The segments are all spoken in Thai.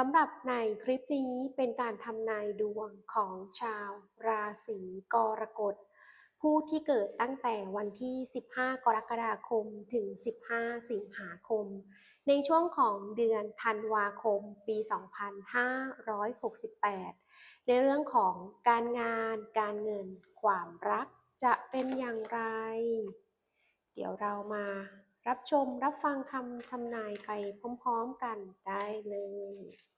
สำหรับในคลิปนี้เป็นการทำนายดวงของชาวราศีกรกฎ ผู้ที่เกิดตั้งแต่วันที่ 15 กรกฎาคมถึง 15 สิงหาคม ในช่วงของเดือนธันวาคมปี 2568 ในเรื่องของการงานการเงินความรักจะเป็นอย่างไร เดี๋ยวเรามา รับชมรับฟังคำทำนายไปพร้อมๆกันได้เลย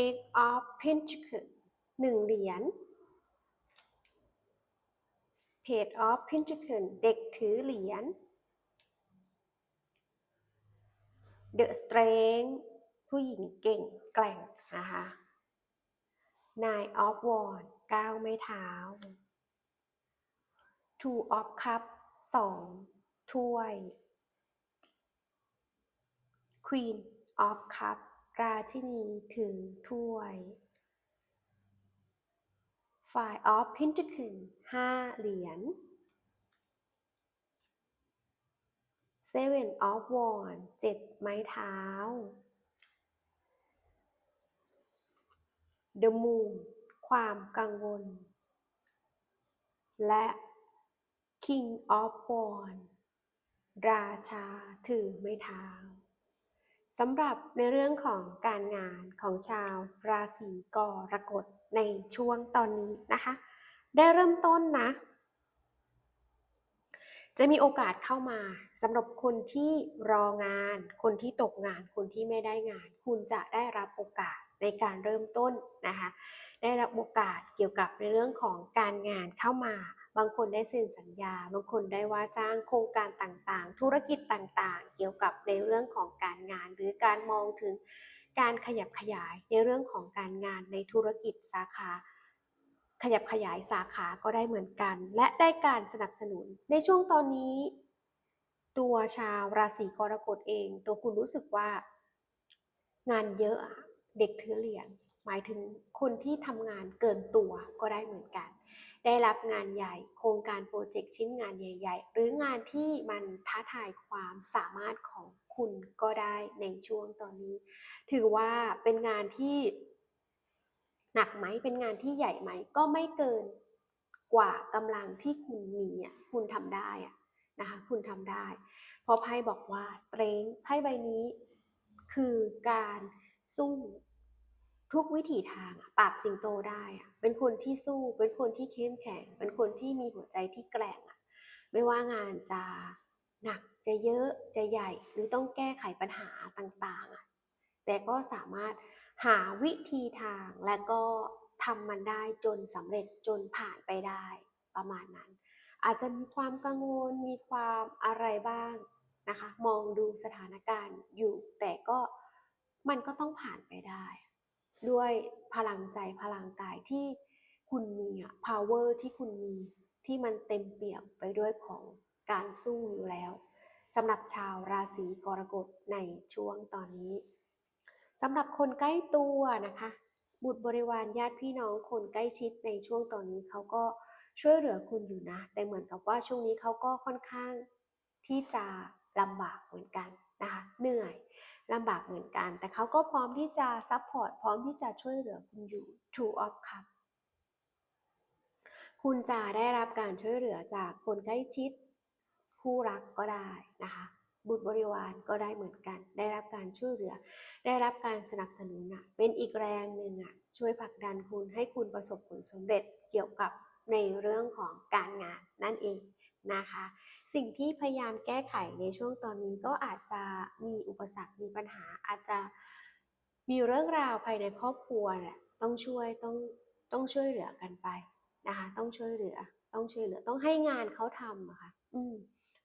Eight of Pentacles หนึ่งเหรียญ Page of Pentacles เด็กถือเหรียญ The Strength ผู้หญิงเก่งแกร่งนะคะ Nine of Wands เก้าไม้เท้า Two of Cups สองถ้วย Queen of Cups ราชินีถือถ้วย Five of Pentacles ห้าเหรียญ Seven of Wands เจ็ดไม้เท้า The Moon ความกังวล และ King of Wands ราชาถือไม้เท้า สำหรับในเรื่องของการงานของชาวราศีกรกฎในช่วงตอนนี้นะคะ ได้เริ่มต้นนะ จะมีโอกาสเข้ามาสำหรับคนที่รองาน คนที่ตกงาน คนที่ไม่ได้งาน คุณจะได้รับโอกาสในการเริ่มต้นนะคะ ได้รับโอกาสเกี่ยวกับในเรื่องของการงานเข้ามา บางคนได้เซ็นสัญญา บางคนได้ว่าจ้างโครงการต่างๆ ธุรกิจต่างๆ เกี่ยวกับในเรื่องของการงาน หรือการมองถึงการขยับขยายในเรื่องของการงานในธุรกิจสาขา ขยับขยายสาขาก็ได้เหมือนกัน และได้การสนับสนุน ในช่วงตอนนี้ ตัวชาวราศีกรกฎเอง ตัวคุณรู้สึกว่า งานเยอะอะเด็กถือเหรียญหมายถึงคนที่ทำงานเกินตัวก็ได้เหมือนกัน ได้รับงานใหญ่ โครงการโปรเจกต์ชิ้นงานใหญ่ ๆ หรืองานที่มันท้าทายความสามารถของคุณก็ได้ในช่วงตอนนี้ ถือว่าเป็นงานที่หนักไหมเป็นงานที่ใหญ่ไหม ก็ไม่เกินกว่ากำลังที่คุณมีอะคุณทำได้อะนะคะคุณทำได้ เพราะไพ่บอกว่า strength ไพ่ใบนี้คือการสู้ทุกวิถีทางปราบสิงโตได้อะ เป็นคนที่สู้ เป็นคนที่เข้มแข็ง เป็นคนที่มีหัวใจที่แกร่งอะไม่ว่างานจะหนักจะเยอะจะใหญ่ หรือต้องแก้ไขปัญหาต่างๆอะแต่ก็สามารถหาวิธีทางและก็ทำมันได้จนสำเร็จจนผ่านไปได้ประมาณนั้น อาจจะมีความกังวลมีความอะไรบ้างนะคะ มองดูสถานการณ์อยู่ แต่ก็มันก็ต้องผ่านไปได้ ด้วยพลังใจพลังกายที่คุณมีอะ power ที่คุณมีที่มันเต็มเปี่ยมไปด้วยของการสู้อยู่แล้วสำหรับชาวราศีกรกฎในช่วงตอนนี้สำหรับคนใกล้ตัวนะคะ บุตรบริวารญาติพี่น้องคนใกล้ชิดในช่วงตอนนี้เขาก็ช่วยเหลือคุณอยู่นะ แต่เหมือนกับว่าช่วงนี้เขาก็ค่อนข้างที่จะลำบากเหมือนกันนะคะ เหนื่อย ลำบากเหมือนกัน แต่เขาก็พร้อมที่จะซัพพอร์ตพร้อมที่จะช่วยเหลือคุณอยู่ Two of Cup คุณจะได้รับการช่วยเหลือจากคนใกล้ชิด คู่รักก็ได้นะคะบุตรบริวารก็ได้เหมือนกัน ได้รับการช่วยเหลือ ได้รับการสนับสนุนอะเป็นอีกแรงหนึ่งอะช่วยผลักดันคุณให้คุณประสบผลสำเร็จเกี่ยวกับในเรื่องของการงานนั่นเองนะคะ สิ่งที่พยายามแก้ไขในช่วงตอนนี้ก็อาจจะมีอุปสรรคมีปัญหา อาจจะมีเรื่องราวภายในครอบครัวต้องช่วยต้องต้องช่วยเหลือกันไปนะคะต้องช่วยเหลือ ต้องช่วยเหลือ ต้องให้งานเขาทำอะค่ะอืม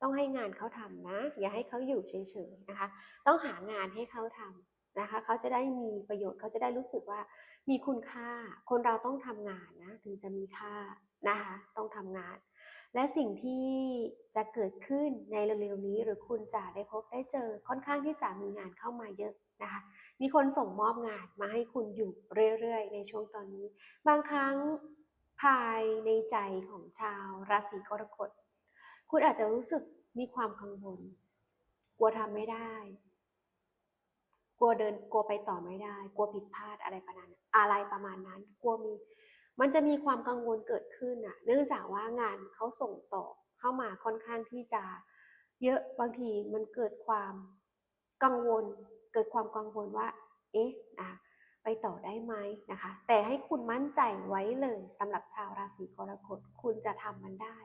ต้องให้งานเขาทำนะ อย่าให้เขาอยู่เฉยๆนะคะ ต้องหางานให้เขาทำนะคะ เขาจะได้มีประโยชน์เขาจะได้รู้สึกว่ามีคุณค่า คนเราต้องทำงานนะ ถึงจะมีค่านะคะ ต้องทำงาน และสิ่งที่จะเกิดขึ้นในเร็วๆนี้ หรือคุณจะได้พบได้เจอค่อนข้างที่จะมีงานเข้ามาเยอะนะคะ มีคนส่งมอบงานมาให้คุณอยู่เรื่อยๆ ในช่วงตอนนี้ บางครั้งภายในใจของชาวราศีกรกฎคุณอาจจะรู้สึกมีความกังวล กลัวทำไม่ได้ กลัวเดิน กลัวไปต่อไม่ได้ กลัวผิดพลาดอะไรประมาณอะไรประมาณนั้น กลัวมี มันจะมีความกังวลเกิดขึ้นอะเนื่องจากว่างานเขาส่งต่อเข้ามาค่อนข้างที่จะเยอะบางทีมันเกิดความกังวล เกิดความกังวลว่า เอ๊ะนะไปต่อได้ไหมนะคะ แต่ให้คุณมั่นใจไว้เลยสำหรับชาวราศีกรกฎคุณจะทำมันได้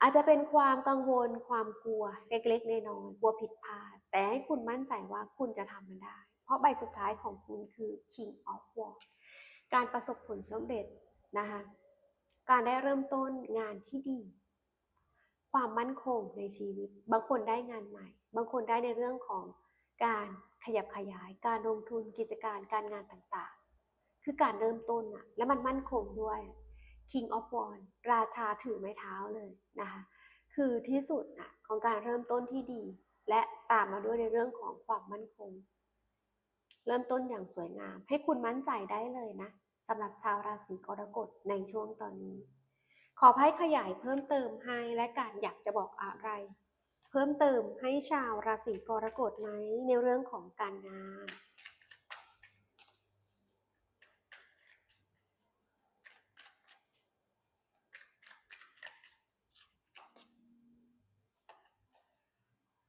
อาจจะเป็นความกังวลความกลัวเล็กๆน้อยๆกลัวผิดพลาด แต่ให้คุณมั่นใจว่าคุณจะทำมันได้ เพราะใบสุดท้ายของคุณคือ King of Wands การประสบผลสำเร็จนะคะการได้เริ่มต้นงานที่ดี ความมั่นคงในชีวิต บางคนได้งานใหม่ บางคนได้ในเรื่องของการขยับขยาย การลงทุนกิจการการงานต่างๆ คือการเริ่มต้นอะและมันมั่นคงด้วย King of Wands ราชาถือไม้เท้าเลยนะคะคือที่สุดนะของการเริ่มต้นที่ดี และตามมาด้วยในเรื่องของความมั่นคง เริ่มต้นอย่างสวยงาม ให้คุณมั่นใจได้เลยนะสำหรับชาวราศีกรกฎในช่วงตอนนี้ ขอให้ขยายเพิ่มเติมให้และการอยากจะบอกอะไร เพิ่มเติมให้ชาวราศีกรกฎไหมในเรื่องของการงาน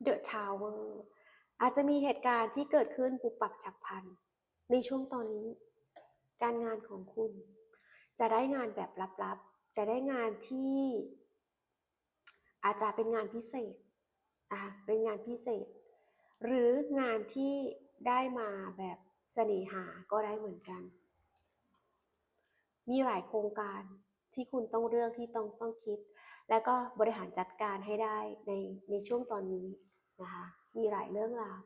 The Tower อาจจะมีเหตุการณ์ที่เกิดขึ้นปุบปับฉับพลัน ในช่วงตอนนี้ การงานของคุณ จะได้งานแบบลับๆ จะได้งานที่ อาจจะเป็นงานพิเศษอะเป็นงานพิเศษ หรืองานที่ได้มาแบบเสน่หาก็ได้เหมือนกัน มีหลายโครงการที่คุณต้องเลือกที่ต้องต้องคิด แล้วก็บริหารจัดการให้ได้ในในช่วงตอนนี้ นะคะมีหลายเรื่องราว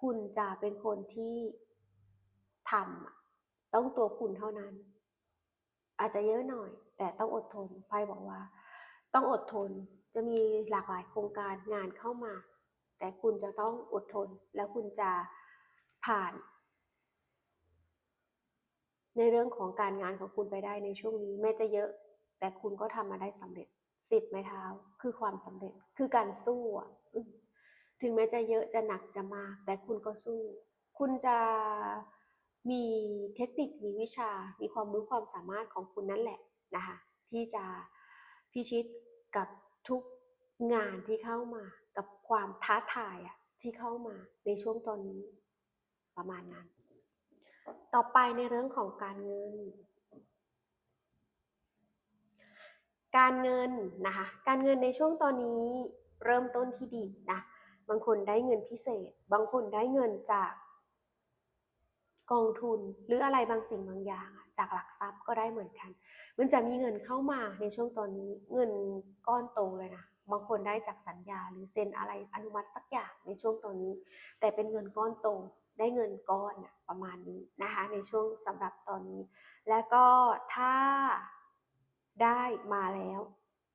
คุณจะเป็นคนที่ทำต้องตัวคุณเท่านั้น อาจจะเยอะหน่อย แต่ต้องอดทนไพ่บอกว่า ต้องอดทนจะมีหลากหลายโครงการงานเข้ามา แต่คุณจะต้องอดทน แล้วคุณจะผ่าน ในเรื่องของการงานของคุณไปได้ในช่วงนี้ แม้จะเยอะ แต่คุณก็ทำมาได้สำเร็จสิบไม้เท้า คือความสำเร็จคือการสู้อะ ถึงแม้จะเยอะจะหนักจะมาก แต่คุณก็สู้ คุณจะมีเทคนิคมีวิชา มีความรู้ความสามารถของคุณนั่นแหละนะคะที่จะพิชิตกับทุกงานที่เข้ามากับความท้าทายอะที่เข้ามาในช่วงตอนนี้ประมาณนั้น ต่อไปในเรื่องของการเงิน การเงินนะคะการเงินในช่วงตอนนี้เริ่มต้นที่ดีนะ บางคนได้เงินพิเศษ บางคนได้เงินจากกองทุนหรืออะไรบางสิ่งบางอย่างจากหลักทรัพย์ก็ได้เหมือนกัน มันจะมีเงินเข้ามาในช่วงตอนนี้เงินก้อนโตเลยนะ บางคนได้จากสัญญาหรือเซ็นอะไรอนุมัติสักอย่างในช่วงตอนนี้ แต่เป็นเงินก้อนโตได้เงินก้อนประมาณนี้นะคะในช่วงสำหรับตอนนี้ แล้วก็ถ้าได้มาแล้ว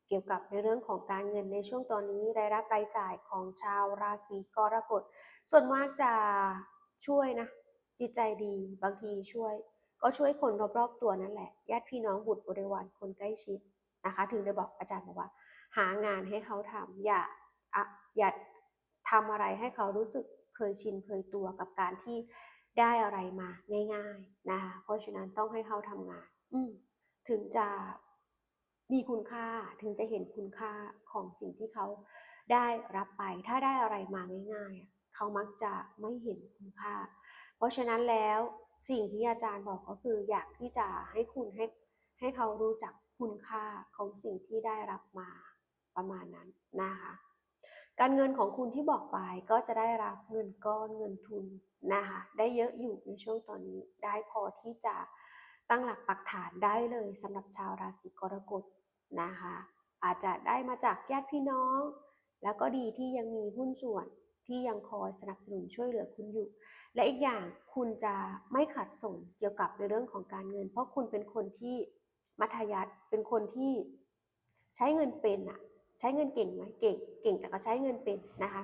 เกี่ยวกับในเรื่องของการเงินในช่วงตอนนี้รายรับรายจ่ายของชาวราศีกรกฎ ส่วนมากจะช่วยนะ จิตใจดีบางทีช่วย ก็ช่วยคนรอบๆตัวนั่นแหละญาติพี่น้องบุตรบริวารคนใกล้ชิดนะคะ ถึงได้บอกอาจารย์บอกว่า หางานให้เขาทำอย่าอะอย่าทำอะไรให้เขารู้สึกเคยชินเคยตัวกับการที่ได้อะไรมาง่าย ๆนะคะเพราะฉะนั้นต้องให้เขาทำงาน อืถึงจะ มีคุณค่าถึงจะเห็นคุณค่าของสิ่งที่เขาได้รับไป ถ้าได้อะไรมาง่ายๆ เขามักจะไม่เห็นคุณค่า เพราะฉะนั้นแล้วสิ่งที่อาจารย์บอกก็คืออยากที่จะให้คุณให้ให้เขารู้จักคุณค่าของสิ่งที่ได้รับมาประมาณนั้นนะคะ การเงินของคุณที่บอกไปก็จะได้รับเงินก้อนเงินทุนนะคะได้เยอะอยู่ในช่วงตอนนี้ได้พอที่จะตั้งหลักปักฐานได้เลยสำหรับชาวราศีกรกฎ นะคะ อาจจะได้มาจากญาติพี่น้อง แล้วก็ดีที่ยังมีหุ้นส่วนที่ยังคอยสนับสนุนช่วยเหลือคุณอยู่ และอีกอย่างคุณจะไม่ขัดสนเกี่ยวกับในเรื่องของการเงิน เพราะคุณเป็นคนที่มัธยัสถ์เป็นคนที่ใช้เงินเป็นอะใช้เงินเก่งไหมเก่งเก่งแต่ก็ใช้เงินเป็นนะคะ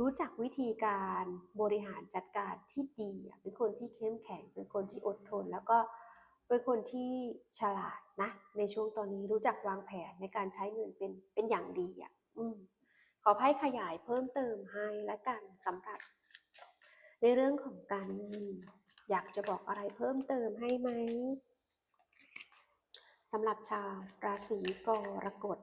รู้จักวิธีการบริหารจัดการที่ดีเป็นคนที่เข้มแข็ง เป็นคนที่อดทน แล้วก็ เป็นคนที่ฉลาดนะ ในช่วงตอนนี้รู้จักวางแผนในการใช้เงินเป็นเป็นอย่างดีอะอืมขอให้ขยายเพิ่มเติมให้และกันสำหรับ ในเรื่องของการเงินอยากจะบอกอะไรเพิ่มเติมให้ไหมสำหรับชาวราศีกรกฎ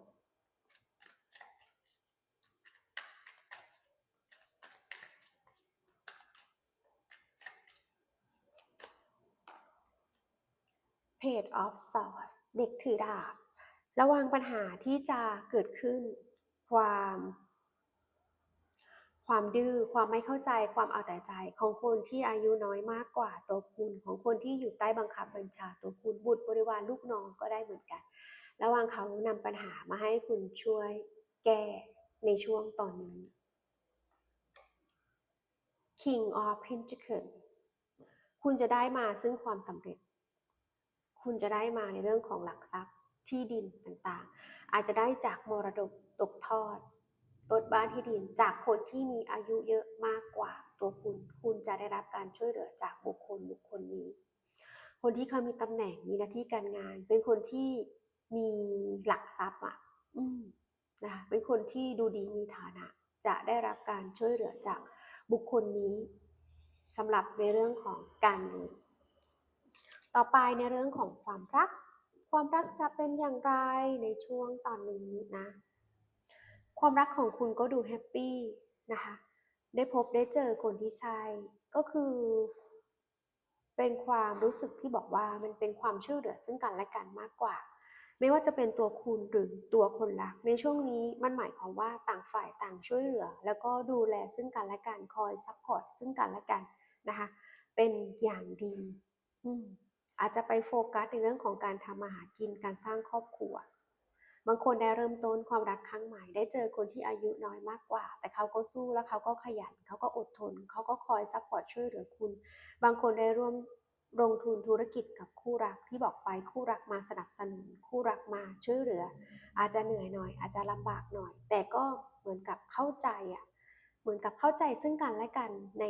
Page of Swords เด็กถือดาบ ระวังปัญหาที่จะเกิดขึ้น ความ ความดื้อ ความไม่เข้าใจ ความเอาแต่ใจของคนที่อายุน้อยมากกว่าตัวคุณ ของคนที่อยู่ใต้บังคับบัญชาตัวคุณ บุตรบริวารลูกน้องก็ได้เหมือนกัน ระวังเขานำปัญหามาให้คุณช่วยแก้ในช่วงตอนนี้ King of Pentacles คุณจะได้มาซึ่งความสำเร็จ คุณจะได้มาในเรื่องของหลักทรัพย์ที่ดินต่างๆ อาจจะได้จากมรดกตกทอดรถบ้านที่ดินจากคนที่มีอายุเยอะมากกว่าตัวคุณ คุณจะได้รับการช่วยเหลือจากบุคคลบุคคลนี้ คนที่เขามีตำแหน่งมีหน้าที่การงาน เป็นคนที่มีหลักทรัพย์อะอืมนะคะเป็นคนที่ดูดีมีฐานะ จะได้รับการช่วยเหลือจากบุคคลนี้สำหรับในเรื่องของการเงิน ต่อไปในเรื่องของความรัก ความรักจะเป็นอย่างไรในช่วงตอนนี้นะ ความรักของคุณก็ดูแฮปปี้นะคะ ได้พบได้เจอคนที่ใช่ ก็คือ เป็นความรู้สึกที่บอกว่ามันเป็นความช่วยเหลือซึ่งกันและกันมากกว่า ไม่ว่าจะเป็นตัวคุณหรือตัวคนรัก ในช่วงนี้มันหมายความว่าต่างฝ่ายต่างช่วยเหลือ แล้วก็ดูแลซึ่งกันและกัน คอยซัพพอร์ตซึ่งกันและกันนะคะ เป็นอย่างดี อืม อาจจะไปโฟกัสในเรื่องของการทำมาหากินการสร้างครอบครัว บางคนได้เริ่มต้นความรักครั้งใหม่ ได้เจอคนที่อายุน้อยมากกว่า แต่เขาก็สู้แล้วเขาก็ขยัน เขาก็อดทน เขาก็คอยซัพพอร์ตช่วยเหลือคุณ บางคนได้ร่วมลงทุนธุรกิจกับคู่รักที่บอกไปคู่รักมาสนับสนุน คู่รักมาช่วยเหลือ อาจจะเหนื่อยหน่อย อาจจะลำบากหน่อย แต่ก็เหมือนกับเข้าใจอะ เหมือนกับเข้าใจซึ่งกันและกันใน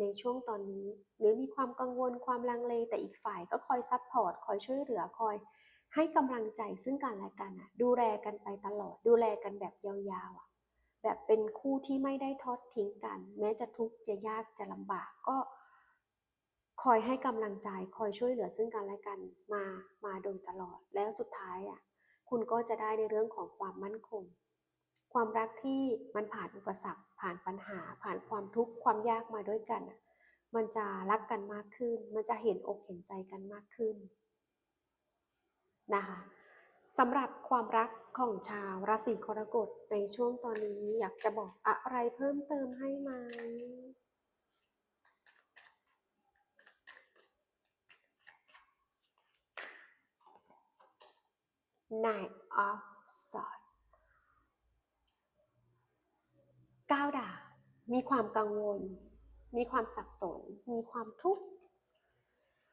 ในช่วงตอนนี้ หรือมีความกังวลความลังเล แต่อีกฝ่ายก็คอยซัพพอร์ตคอยช่วยเหลือคอย ให้กำลังใจซึ่งกันและกันอะดูแลกันไปตลอด ดูแลกันแบบยาวๆอะแบบเป็นคู่ที่ไม่ได้ทอดทิ้งกัน แม้จะทุกข์จะยากจะลำบากก็คอยให้กำลังใจคอยช่วยเหลือซึ่งกันและกันมามาโดยตลอด แล้วสุดท้ายอะคุณก็จะได้ในเรื่องของความมั่นคง ความรักที่มันผ่านอุปสรรค ผ่านปัญหาผ่านความทุกข์ความยากมาด้วยกัน มันจะรักกันมากขึ้น มันจะเห็นอกเห็นใจกันมากขึ้นนะคะสำหรับความรักของชาวราศีกรกฎในช่วงตอนนี้อยากจะบอกอะไรเพิ่มเติมให้ไหม Nine of Swords ก้าวดาบ มีความกังวล มีความสับสน มีความทุกข์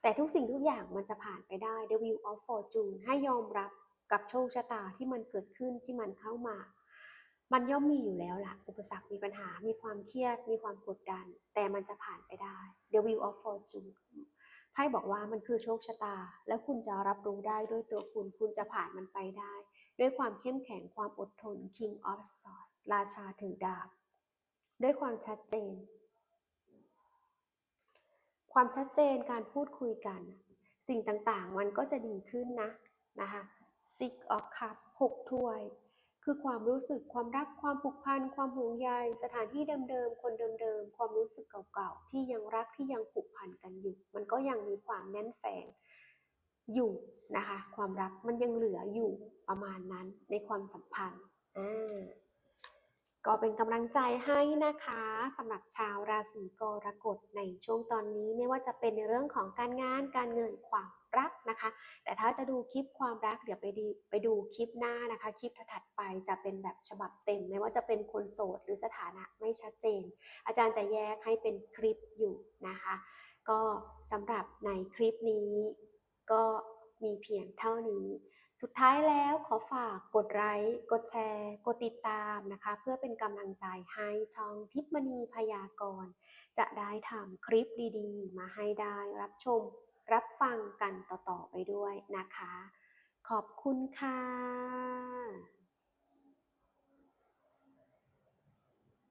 แต่ทุกสิ่งทุกอย่างมันจะผ่านไปได้ The Wheel of Fortune ให้ยอมรับกับโชคชะตาที่มันเกิดขึ้นที่มันเข้ามา มันย่อมมีอยู่แล้วล่ะ อุปสรรคมีปัญหา มีความเครียด มีความกดดัน แต่มันจะผ่านไปได้ The Wheel of Fortune ไพ่บอกว่ามันคือโชคชะตา และคุณจะรับรู้ได้ด้วยตัวคุณ คุณจะผ่านมันไปได้ ด้วยความเข้มแข็งความอดทน King of Swords ราชาถือดาบ ด้วยความชัดเจน ความชัดเจนการพูดคุยกัน สิ่งต่างๆ มันก็จะดีขึ้นนะนะคะ Six of cup หกถ้วย คือความรู้สึกความรักความผูกพัน ความห่วงใย สถานที่เดิมๆ คนเดิมๆ ความรู้สึกเก่าๆ ที่ยังรักที่ยังผูกพันกันอยู่ มันก็ยังมีความแน่นแฝงอยู่นะคะ ความรักมันยังเหลืออยู่ประมาณนั้นในความสัมพันธ์อ่า ก็เป็นกำลังใจให้นะคะสำหรับชาวราศีกรกฎในช่วงตอนนี้ไม่ว่าจะเป็นในเรื่องของการงานการเงินความรักนะคะ แต่ถ้าจะดูคลิปความรักเดี๋ยวไปดีไปดูคลิปหน้านะคะ คลิปถัดไปจะเป็นแบบฉบับเต็ม ไม่ว่าจะเป็นคนโสดหรือสถานะไม่ชัดเจน อาจารย์จะแยกให้เป็นคลิปอยู่นะคะ ก็สำหรับในคลิปนี้ก็มีเพียงเท่านี้ สุดท้ายแล้วขอฝากกดไลค์กดแชร์ กดติดตามนะคะ เพื่อเป็นกำลังใจให้ช่องทิพมณีพยากรณ์จะได้ทำคลิปดีๆ มาให้ได้รับชม รับฟังกันต่อๆไปด้วยนะคะ ขอบคุณค่ะ